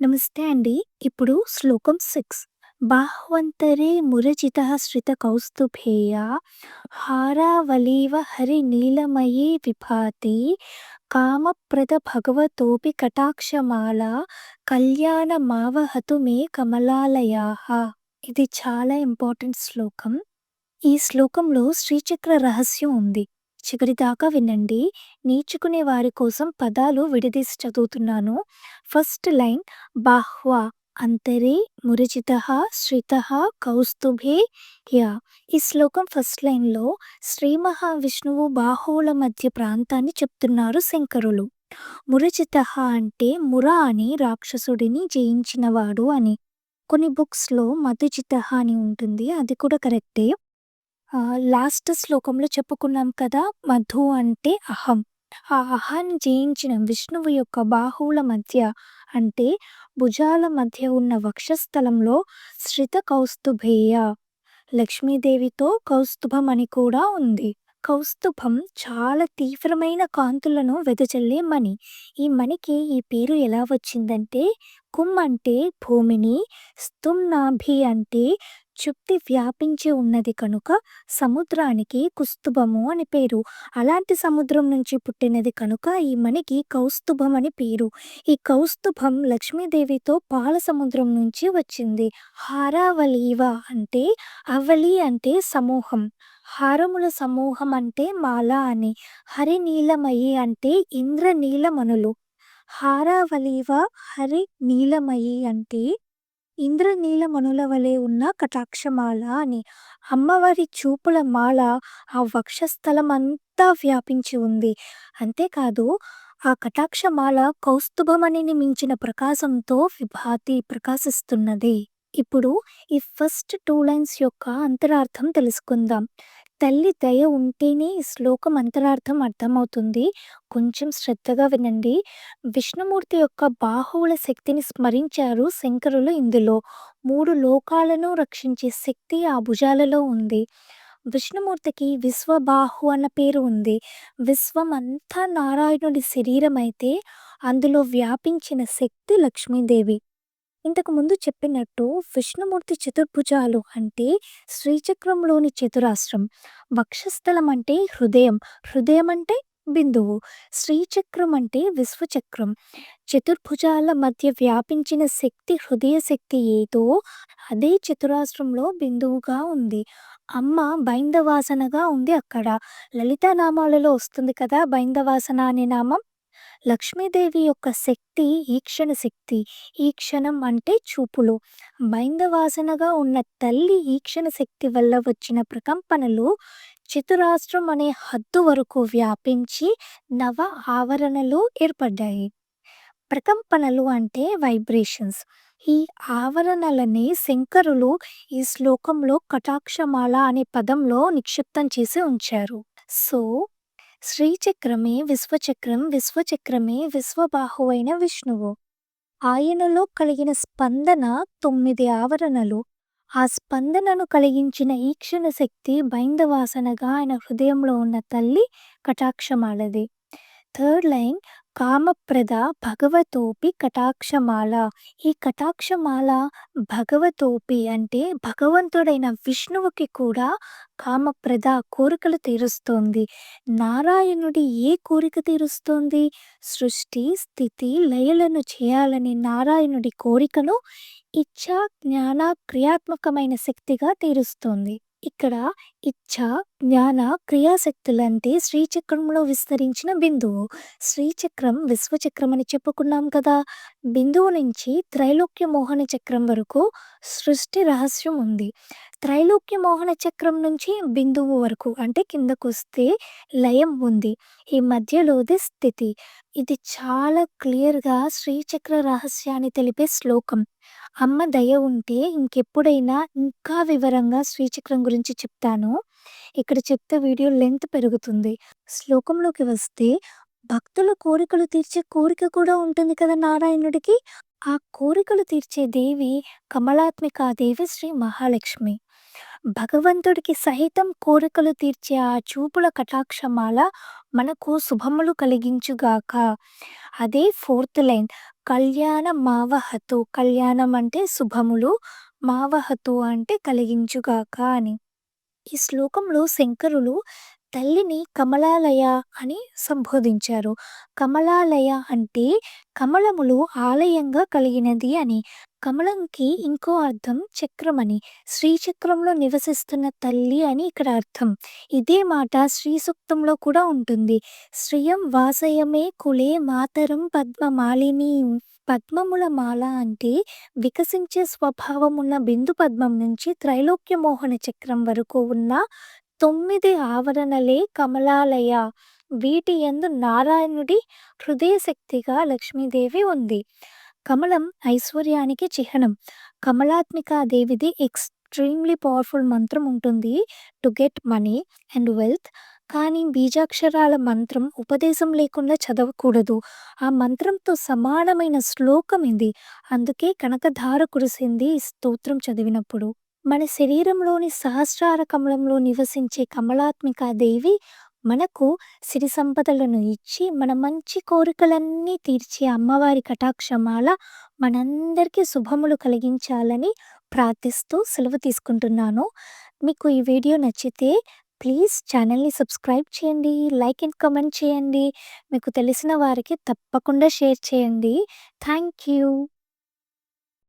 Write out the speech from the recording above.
నమస్తే అండి. ఇప్పుడు శ్లోకం సిక్స్ బాహ్వంతరే మురచిత శ్రిత కౌస్తుభేయ హారావలీవ హరినీలమయీ విభాతి కామప్రద భగవతోపి కటాక్షమాలా కళ్యాణమావహతు మే కమలాలయా ఇది చాలా ఇంపార్టెంట్ శ్లోకం. ఈ శ్లోకంలో శ్రీచక్ర రహస్యం ఉంది. చివరిదాకా వినండి. నేర్చుకునే వారి కోసం పదాలు విడదీసి చదువుతున్నాను. ఫస్ట్ లైన్ బాహ్వా అంతరే మురజితః శ్రిత కౌస్తుభే య. ఈ శ్లోకం ఫస్ట్ లైన్‌లో శ్రీ మహావిష్ణువు బాహువుల మధ్య ప్రాంతాన్ని చెప్తున్నారు శంకరులు. మురజితః అంటే ముర అని రాక్షసుడిని జయించినవాడు అని. కొన్ని బుక్స్‌లో మధుజితః అని ఉంటుంది. అది కూడా కరెక్టే. లాస్ట్ శ్లోకంలో చెప్పుకున్నాం కదా! మధు అంటే అహం. ఆ అహాన్ని జయించిన విష్ణువు యొక్క బాహువుల మధ్య అంటే భుజాల మధ్య ఉన్న వక్షస్థలంలో శ్రిత కౌస్తుభేయ లక్ష్మీదేవితో కౌస్తుభం అని కూడా ఉంది. కౌస్తుభం చాలా తీవ్రమైన కాంతులను వెదజల్లే మణి. ఈ మణికి ఈ పేరు ఎలా వచ్చిందంటే కుం అంటే భూమిని, స్తుమ్నాభి నాభి అంటే చుట్టి వ్యాపించి ఉన్నది కనుక సముద్రానికి కుస్తుభము అని పేరు. అలాంటి సముద్రం నుంచి పుట్టినది కనుక ఈ మణికి కౌస్తుభం అని పేరు. ఈ కౌస్తుభం లక్ష్మీదేవితో పాల సముద్రం నుంచి వచ్చింది. హారావలీవ అంటే అవలి అంటే సమూహం. హారముల సమూహం అంటే మాల అని. హరినీలమయి అంటే ఇంద్రనీలమణులు. హారావలీవ హరినీలమయి అంటే ఇంద్రనీలమణుల వలె ఉన్న కటాక్షమాల అని. అమ్మవారి చూపుల మాల ఆ వక్షస్థలమంతా వ్యాపించి ఉంది. అంతేకాదు ఆ కటాక్షమాల కౌస్తుభమణిని మించిన ప్రకాశంతో విభాతి ప్రకాశిస్తున్నది. ఇప్పుడు ఈ ఫస్ట్ టూ లైన్స్ యొక్క అంతరార్థం తెలుసుకుందాం. తల్లి దయ ఉంటేనే ఈ శ్లోకం అంతరార్థం అర్థమవుతుంది. కొంచెం శ్రద్ధగా వినండి. విష్ణుమూర్తి యొక్క బాహువుల శక్తిని స్మరించారు శంకరులు ఇందులో. మూడు లోకాలను రక్షించే శక్తి ఆ భుజాలలో ఉంది. విష్ణుమూర్తికి విశ్వబాహు అన్న పేరు ఉంది. విశ్వం అంతా నారాయణుడి శరీరం అయితే అందులో వ్యాపించిన శక్తి లక్ష్మీదేవి. ఇంతకుముందు చెప్పినట్టు విష్ణుమూర్తి చతుర్భుజాలు అంటే శ్రీచక్రంలోని చతురాస్రం. వక్షస్థలం అంటే హృదయం. హృదయం అంటే బిందువు. శ్రీచక్రం అంటే విశ్వచక్రం. చతుర్భుజాల మధ్య వ్యాపించిన శక్తి హృదయ శక్తి ఏదో అదే చతురాస్రంలో బిందువుగా ఉంది. అమ్మ బైందవాసనగా ఉంది అక్కడ. లలితానామాలలో వస్తుంది కదా బైందవాసన అనే నామం. లక్ష్మీదేవి యొక్క శక్తి ఈక్షణ శక్తి. ఈక్షణం అంటే చూపులు. బైందవాసనగా ఉన్న తల్లి ఈక్షణ శక్తి వల్ల వచ్చిన ప్రకంపనలు చతురాష్ట్రం అనే హద్దు వరకు వ్యాపించి నవ ఆవరణలు ఏర్పడ్డాయి. ప్రకంపనలు అంటే వైబ్రేషన్స్. ఈ ఆవరణలని శంకరులు ఈ శ్లోకంలో కటాక్షమాల అనే పదంలో నిక్షిప్తం చేసి ఉంచారు. సో, శ్రీచక్రమే విశ్వచక్రం. విశ్వచక్రమే విశ్వబాహువైన విష్ణువు. ఆయనలో కలిగిన స్పందన తొమ్మిది ఆవరణలు. ఆ స్పందనను కలిగించిన ఈక్షణ శక్తి బైందవాసనగా ఆయన హృదయంలో ఉన్న తల్లి కటాక్షమాలది. Third line కామప్రద భగవతోపి కటాక్షమాల. ఈ కటాక్షమాల భగవతోపి అంటే భగవంతుడైన విష్ణువుకి కూడా కామప్రద కోరికలు తీరుస్తోంది. నారాయణుడి ఏ కోరిక తీరుస్తోంది? సృష్టి, స్థితి, లయలను చేయాలని నారాయణుడి కోరికను ఇచ్చా జ్ఞాన, క్రియాత్మకమైన శక్తిగా తీరుస్తోంది. ఇక్కడ ఇచ్ఛ, జ్ఞాన, క్రియాశక్తులంటే శ్రీచక్రంలో విస్తరించిన బిందువు. శ్రీచక్రం విశ్వచక్రం అని చెప్పుకున్నాం కదా! బిందువు నుంచి త్రైలోక్య మోహన చక్రం వరకు సృష్టి రహస్యం ఉంది. త్రైలోక్య మోహన చక్రం నుంచి బిందువు వరకు అంటే కిందకొస్తే లయం ఉంది. ఈ మధ్యలోది స్థితి. ఇది చాలా క్లియర్‌గా శ్రీచక్ర రహస్యాన్ని తెలిపే శ్లోకం. అమ్మ దయ ఉంటే ఇంకెప్పుడైనా ఇంకా వివరంగా శ్రీచక్రం గురించి చెప్తాను. ఇక్కడ చెప్తే వీడియో లెంత్ పెరుగుతుంది. శ్లోకంలోకి వస్తే భక్తుల కోరికలు తీర్చే కోరిక కూడా ఉంటుంది కదా నారాయణుడికి. ఆ కోరికలు తీర్చే దేవి కమలాత్మిక దేవి శ్రీ మహాలక్ష్మి. భగవంతుడికి సహితం కోరికలు తీర్చే ఆ చూపుల కటాక్షమాల మనకు శుభములు కలిగించుగాక. అదే ఫోర్త్ లైన్ కళ్యాణ మావహతు. కళ్యాణం అంటే శుభములు మావహతు అంటే కలిగించుగాక అని. ఈ శ్లోకంలో శంకరులు తల్లిని కమలాలయ అని సంబోధించారు. కమలాలయ అంటే కమలములు ఆలయంగా కలిగినది అని. కమలంకి ఇంకో అర్థం చక్రమని శ్రీచక్రంలో నివసిస్తున్న తల్లి అని ఇక్కడ అర్థం. ఇదే మాట శ్రీ సూక్తంలో కూడా ఉంటుంది. శ్రియం వాసయమే కులే మాతరం పద్మమాలిని. పద్మముల మాల అంటే వికసించే స్వభావం ఉన్న బిందు పద్మం నుంచి త్రైలోక్య మోహన చక్రం వరకు ఉన్న తొమ్మిది ఆవరణలే కమలాలయ. వీటి యందు నారాయణుడి హృదయ శక్తిగా లక్ష్మీదేవి ఉంది. కమలం ఐశ్వర్యానికి చిహ్నం. కమలాత్మిక దేవిది ఎక్స్ట్రీమ్లీ పవర్ఫుల్ మంత్రం ఉంటుంది to get money and wealth. కానీ బీజాక్షరాల మంత్రం ఉపదేశం లేకుండా చదవకూడదు. ఆ మంత్రంతో సమానమైన శ్లోకం ఇది. అందుకే కనకధార కురిసింది ఈ స్తోత్రం చదివినప్పుడు. మన శరీరంలోని సహస్రార కమలంలో నివసించే కమలాత్మిక దేవి మనకు సిరి సంపదలను ఇచ్చి మన మంచి కోరికలన్నీ తీర్చే అమ్మవారి కటాక్షమాల మనందరికీ శుభములు కలిగించాలని ప్రార్థిస్తూ సెలవు తీసుకుంటున్నాను. మీకు ఈ వీడియో నచ్చితే ప్లీజ్ ఛానల్ని సబ్స్క్రైబ్ చేయండి లైక్ అండ్ కమెంట్ చేయండి. మీకు తెలిసిన వారికి తప్పకుండా షేర్ చేయండి. Thank you.